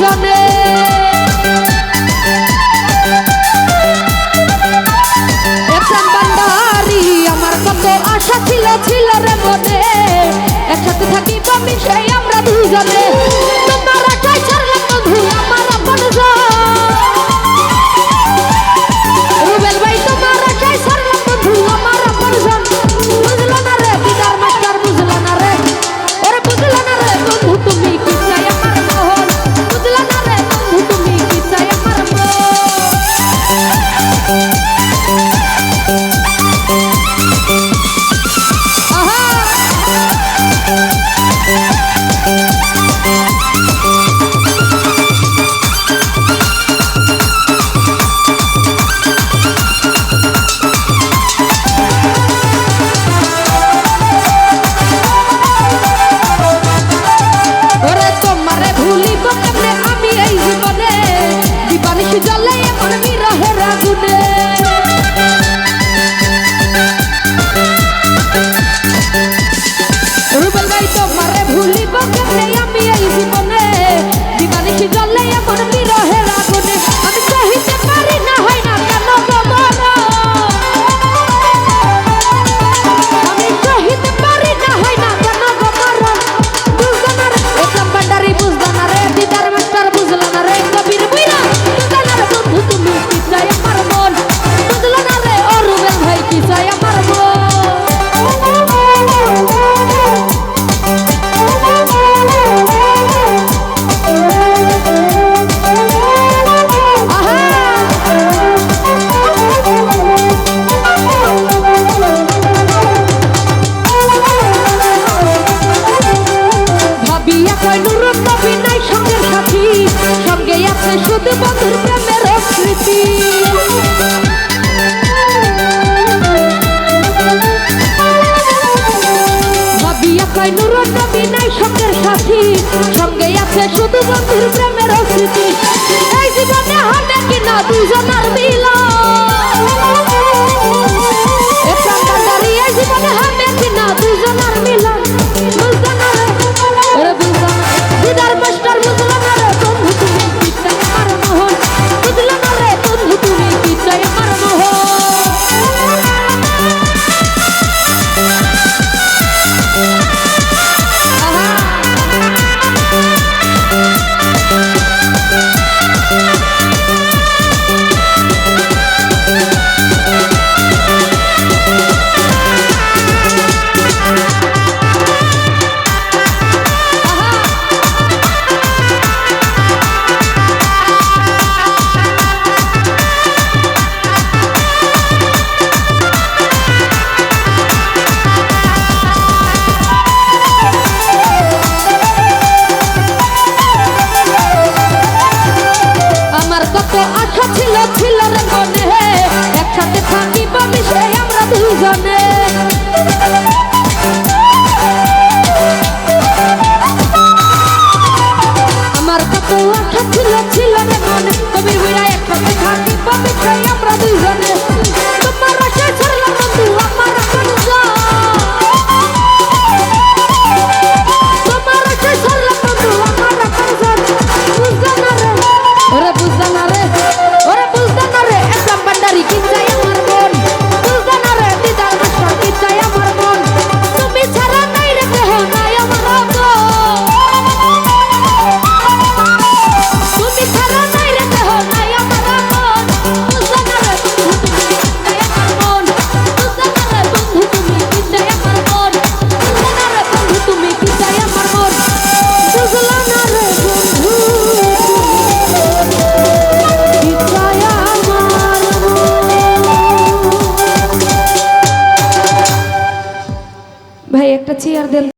জানে। একজন বান্দারি ছিল ছিল রে মনে। একসাথে থাকি আমি সেই আমরা দুজনে। জলে এখন বিরহের আগুনে আছে শুধু বন্ধুর প্রেমের স্মৃতি কয় নুরন নবী নাই সঙ্গের সাথী। সঙ্গে আছে শুধু বন্ধুর প্রেমের স্মৃতি এই জীবনে হাটে কিনা দুজনের মিলন। ছিল ছিল রে একসাথে থাকিব মিশে আমরা দুজনে। আমার কত আশা ছিল ছিল তুমি একসাথে থাকিব মিশে del